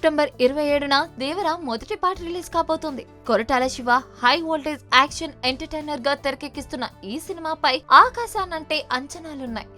September ఇరవై ఏడున దేవర మొదటి పాట రిలీజ్ కాబోతోంది. Koratala Siva high voltage action ఎంటర్టైనర్గా తెరకెక్కిస్తున్న ఈ సినిమాపై ఆకాశానంటే అంచనాలున్నాయి.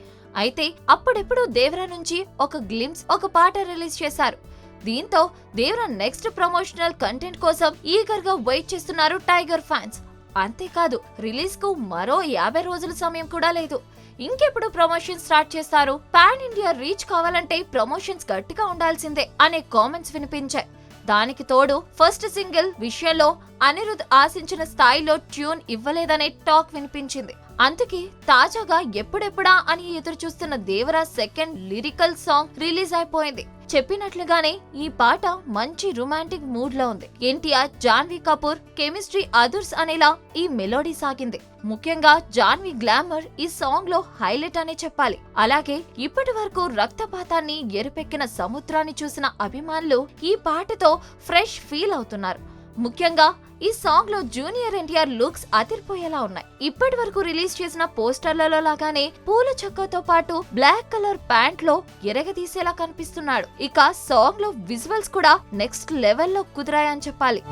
అయితే అప్పుడెప్పుడు దేవర నుంచి ఒక గ్లిమ్స్ ఒక పాట రిలీజ్ చేశారు? దీంతో దేవర నెక్స్ట్ ప్రమోషనల్ కంటెంట్ కోసం ఈగర్గా వెయిట్ చేస్తున్నారు టైగర్ ఫ్యాన్స్. అంతేకాదు రిలీజ్కు మరో యాభై రోజుల సమయం కూడా లేదు. ఇంకెప్పుడు ప్రమోషన్ స్టార్ట్ చేస్తారు? పాన్ ఇండియా రీచ్ కావాలంటే ప్రమోషన్స్ గట్టిగా ఉండాల్సిందే అనే కామెంట్స్ వినిపించాయి. దానికి తోడు ఫస్ట్ సింగిల్ విషయంలో అనిరుద్ ఆశించిన స్థాయిలో ట్యూన్ ఇవ్వలేదనే టాక్ వినిపించింది. అందుకే తాజాగా ఎప్పుడెప్పుడా అని ఎదురు చూస్తున్న Devara second lyrical song release అయిపోయింది. చెప్పినట్లుగానే ఈ పాట మంచి రొమాంటిక్ మూడ్లో ఉంది. ఎన్టీఆర్ జాన్వీ కపూర్ కెమిస్ట్రీ అదుర్స్ అనేలా ఈ మెలోడీ సాగింది. ముఖ్యంగా జాన్వీ గ్లామర్ ఈ సాంగ్లో హైలైట్ అనే చెప్పాలి. అలాగే ఇప్పటి వరకు రక్తపాతాన్ని ఎరుపెక్కిన సముద్రాన్ని చూసిన అభిమానులు ఈ పాటతో ఫ్రెష్ ఫీల్ అవుతున్నారు. ముఖ్యంగా ఈ సాంగ్లో జూనియర్ ఎన్టీఆర్ లుక్స్ అదిరిపోయేలా ఉన్నాయి. ఇప్పటి వరకు రిలీజ్ చేసిన పోస్టర్లలో లాగానే పూల చక్కతో పాటు బ్లాక్ కలర్ ప్యాంట్లో ఎరగదీసేలా కనిపిస్తున్నాడు. ఇక సాంగ్లో విజువల్స్ కూడా నెక్స్ట్ లెవెల్లో కుదిరాయని చెప్పాలి.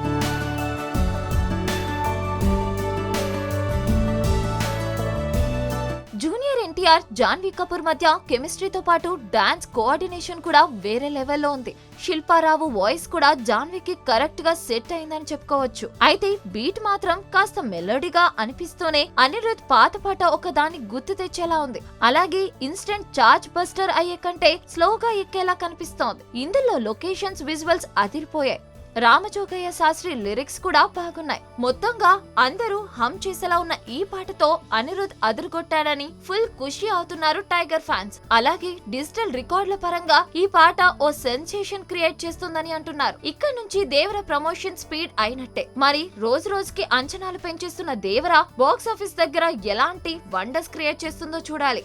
జూనియర్ ఎన్టీఆర్ జాన్వీ కపూర్ మధ్య కెమిస్ట్రీతో పాటు డాన్స్ కోఆర్డినేషన్ కూడా వేరే లెవెల్లో ఉంది. శిల్పారావు వాయిస్ కూడా జాన్వీకి కరెక్ట్గా సెట్ అయిందని చెప్పుకోవచ్చు. అయితే బీట్ మాత్రం కాస్త మెలోడీగా అనిపిస్తూనే అనిరుద్ పాత పాట ఒక దాన్ని గుర్తు తెచ్చేలా ఉంది. అలాగే ఇన్స్టెంట్ చార్జ్ బస్టర్ అయ్యే కంటే స్లోగా ఎక్కేలా కనిపిస్తోంది. ఇందులో లొకేషన్స్ విజువల్స్ అదిరిపోయాయి. రామజోగయ్య శాస్త్రి లిరిక్స్ కూడా బాగున్నాయి. మొత్తంగా అందరూ హమ్ చేసేలా ఉన్న ఈ పాటతో అనిరుద్ అదురుగొట్టాడని ఫుల్ ఖుషి అవుతున్నారు టైగర్ ఫ్యాన్స్. అలాగే డిజిటల్ రికార్డుల పరంగా ఈ పాట ఓ సెన్సేషన్ క్రియేట్ చేస్తుందని అంటున్నారు. ఇక్కడ నుంచి దేవర ప్రమోషన్ స్పీడ్ అయినట్టే. మరి రోజు రోజుకి అంచనాలు పెంచేస్తున్న దేవర బాక్స్ ఆఫీస్ దగ్గర ఎలాంటి వండర్స్ క్రియేట్ చేస్తుందో చూడాలి.